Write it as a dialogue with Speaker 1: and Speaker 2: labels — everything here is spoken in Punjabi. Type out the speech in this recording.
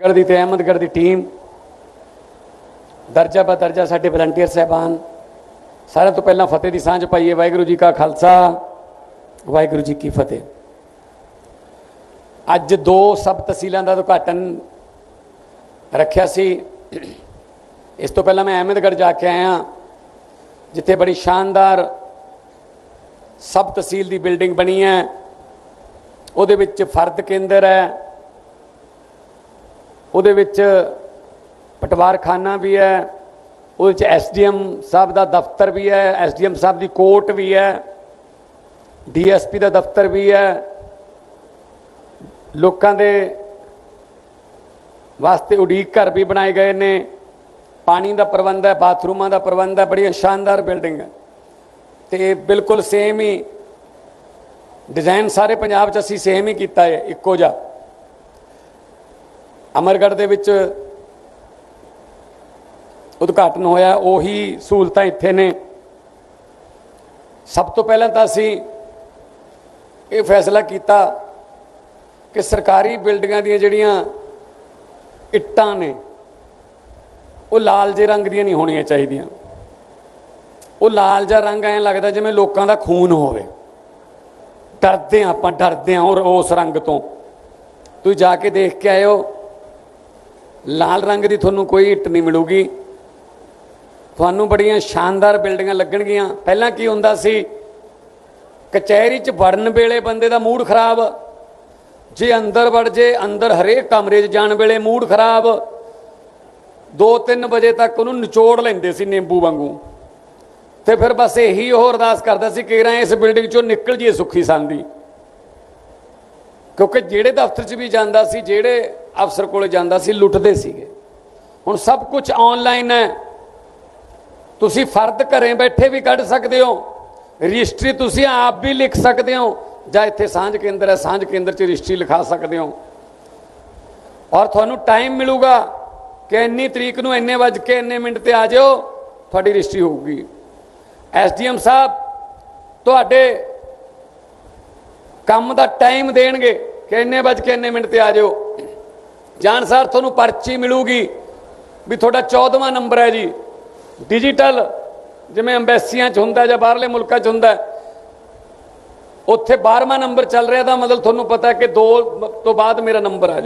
Speaker 1: ਗੜ ਦੀ ਤੇ ਅਹਿਮਦਗੜ੍ਹ ਦੀ ਟੀਮ ਦਰਜਾ ਬਾ ਦਰਜਾ ਸਾਡੇ ਵਲੰਟੀਅਰ ਸਹਿਬਾਨ। ਸਾਰਿਆਂ ਤੋਂ ਪਹਿਲਾਂ ਫਤਿਹ ਦੀ ਸਾਂਝ ਪਾਈਏ, ਵਾਹਿਗੁਰੂ ਜੀ ਕਾ ਖਾਲਸਾ, ਵਾਹਿਗੁਰੂ ਜੀ ਕੀ ਫਤਿਹ। ਅੱਜ ਦੋ ਸਬ ਤਹਿਸੀਲਾਂ ਦਾ ਉਦਘਾਟਨ ਰੱਖਿਆ ਸੀ। ਇਸ ਤੋਂ ਪਹਿਲਾਂ ਮੈਂ ਅਹਿਮਦਗੜ੍ਹ ਜਾ ਕੇ ਆਇਆ, ਜਿੱਥੇ ਬੜੀ ਸ਼ਾਨਦਾਰ ਸਬ ਤਹਿਸੀਲ ਦੀ ਬਿਲਡਿੰਗ ਬਣੀ ਹੈ। ਉਹਦੇ ਵਿੱਚ ਫਰਦ ਕੇਂਦਰ ਹੈ ਉਹਦੇ ਵਿੱਚ ਪਟਵਾਰਖਾਨਾ ਵੀ ਹੈ, ਉਹਦੇ ਵਿੱਚ ਐਸਡੀਐਮ ਸਾਹਿਬ ਦਾ ਦਫ਼ਤਰ ਵੀ ਹੈ, ਐਸਡੀਐਮ ਸਾਹਿਬ ਦੀ ਕੋਰਟ ਵੀ ਹੈ, ਡੀਐਸਪੀ ਦਾ ਦਫ਼ਤਰ ਵੀ ਹੈ। ਲੋਕਾਂ ਦੇ ਵਾਸਤੇ ਉਡੀਕ ਘਰ ਵੀ ਬਣਾਏ ਗਏ ਨੇ। ਪਾਣੀ ਦਾ ਪ੍ਰਬੰਧ ਹੈ, ਬਾਥਰੂਮਾਂ ਦਾ ਪ੍ਰਬੰਧ ਹੈ ਬੜੀ ਸ਼ਾਨਦਾਰ ਬਿਲਡਿੰਗ ਹੈ। ਤੇ ਬਿਲਕੁਲ ਸੇਮ ਹੀ ਡਿਜ਼ਾਈਨ ਸਾਰੇ ਪੰਜਾਬ 'ਚ ਅਸੀਂ ਸੇਮ ਹੀ ਕੀਤਾ ਹੈ, ਇੱਕੋ ਜਿਹਾ। ਅਮਰਗੜ੍ਹ ਦੇ ਵਿੱਚ ਉਦਘਾਟਨ ਹੋਇਆ, ਉਹੀ ਸਹੂਲਤਾਂ ਇੱਥੇ ਨੇ। ਸਭ ਤੋਂ ਪਹਿਲਾਂ ਤਾਂ ਅਸੀਂ ਇਹ ਫੈਸਲਾ ਕੀਤਾ ਕਿ ਸਰਕਾਰੀ ਬਿਲਡਿੰਗਾਂ ਦੀਆਂ ਜਿਹੜੀਆਂ ਇੱਟਾਂ ਨੇ, ਉਹ ਲਾਲ ਜੇ ਰੰਗ ਦੀਆਂ ਨਹੀਂ ਹੋਣੀਆਂ ਚਾਹੀਦੀਆਂ। ਉਹ ਲਾਲ ਜਿਹਾ ਰੰਗ ਐਂ ਲੱਗਦਾ ਜਿਵੇਂ ਲੋਕਾਂ ਦਾ ਖੂਨ ਹੋਵੇ। ਡਰਦੇ ਹਾਂ ਆਪਾਂ, ਡਰਦੇ ਹਾਂ ਔਰ ਉਸ ਰੰਗ ਤੋਂ। ਤੁਸੀਂ ਜਾ ਕੇ ਦੇਖ ਕੇ ਆਇਓ। ਲਾਲ ਰੰਗ ਦੀ ਤੁਹਾਨੂੰ ਕੋਈ ਇੱਟ ਨਹੀਂ ਮਿਲੂਗੀ। ਤੁਹਾਨੂੰ ਬੜੀਆਂ ਸ਼ਾਨਦਾਰ ਬਿਲਡਿੰਗਾਂ ਲੱਗਣਗੀਆਂ। ਪਹਿਲਾਂ ਕੀ ਹੁੰਦਾ ਸੀ? ਕਚਹਿਰੀ 'ਚ ਵੜਨ ਵੇਲੇ ਬੰਦੇ ਦਾ ਮੂਡ ਖਰਾਬ। ਜੇ ਅੰਦਰ ਵੜ ਜੇ, ਅੰਦਰ ਹਰੇਕ ਕਮਰੇ 'ਚ ਜਾਣ ਵੇਲੇ ਮੂਡ ਖਰਾਬ। 2-3 ਵਜੇ ਤੱਕ ਉਹਨੂੰ ਨਿਚੋੜ ਲੈਂਦੇ ਸੀ ਨਿੰਬੂ ਵਾਂਗੂ। ਤੇ ਫਿਰ ਬਸ ਇਹੀ ਉਹ ਅਰਦਾਸ ਕਰਦਾ ਸੀ ਕਿ ਰਾਂ ਇਸ ਬਿਲਡਿੰਗ 'ਚੋਂ ਨਿਕਲ ਜੀਏ ਸੁੱਖੀ ਸੰਦੀ ਕਿਉਂਕਿ ਜਿਹੜੇ ਦਫ਼ਤਰ 'ਚ ਵੀ ਜਾਂਦਾ ਸੀ, ਜਿਹੜੇ ਅਫਸਰ ਕੋਲੇ ਜਾਂਦਾ ਸੀ, ਲੁੱਟਦੇ ਸੀਗੇ। ਹੁਣ ਸਭ ਕੁਝ ਆਨਲਾਈਨ ਹੈ। ਤੁਸੀਂ ਫਰਦ ਘਰੇ ਬੈਠੇ ਵੀ ਕੱਢ ਸਕਦੇ ਹੋ। ਰਜਿਸਟਰੀ ਤੁਸੀਂ ਆਪ ਵੀ ਲਿਖ ਸਕਦੇ ਹੋ। ਜਾਂ ਇੱਥੇ ਸਾਂਝ ਕੇਂਦਰ ਹੈ, ਸਾਂਝ ਕੇਂਦਰ 'ਚ ਰਜਿਸਟਰੀ ਲਿਖਾ ਸਕਦੇ ਹੋ। ਔਰ ਤੁਹਾਨੂੰ ਟਾਈਮ ਮਿਲੂਗਾ ਕਿ ਇੰਨੀ ਤਰੀਕ ਨੂੰ ਇੰਨੇ ਵਜ ਕੇ ਇੰਨੇ ਮਿੰਟ ਤੇ ਆ ਜਾਓ ਤੁਹਾਡੀ ਰਜਿਸਟਰੀ ਹੋਊਗੀ। ਐਸਡੀਐਮ ਸਾਹਿਬ, ਤੁਹਾਡੇ ਕੰਮ ਦਾ ਟਾਈਮ ਦੇਣਗੇ। ਕਿ ਇੰਨੇ ਵਜ ਕੇ ਇੰਨੇ ਮਿੰਟ ਤੇ ਆ ਜਾਓ ਜਾਣ ਸਰ ਤੁਹਾਨੂੰ ਪਰਚੀ ਮਿਲੂਗੀ ਵੀ ਤੁਹਾਡਾ 14ਵਾਂ ਨੰਬਰ ਹੈ ਜੀ। ਡਿਜੀਟਲ ਜਿਵੇਂ ਐਮਬੈਸੀਆਂ 'ਚ ਹੁੰਦਾ ਜਾਂ ਬਾਹਰਲੇ ਮੁਲਕਾਂ 'ਚ ਹੁੰਦਾ, ਉੱਥੇ 12ਵਾਂ ਨੰਬਰ ਚੱਲ ਰਿਹਾ ਤਾਂ ਮਤਲਬ ਤੁਹਾਨੂੰ ਪਤਾ ਕਿ 2 ਤੋਂ ਬਾਅਦ ਮੇਰਾ ਨੰਬਰ ਆ ਜਾਊ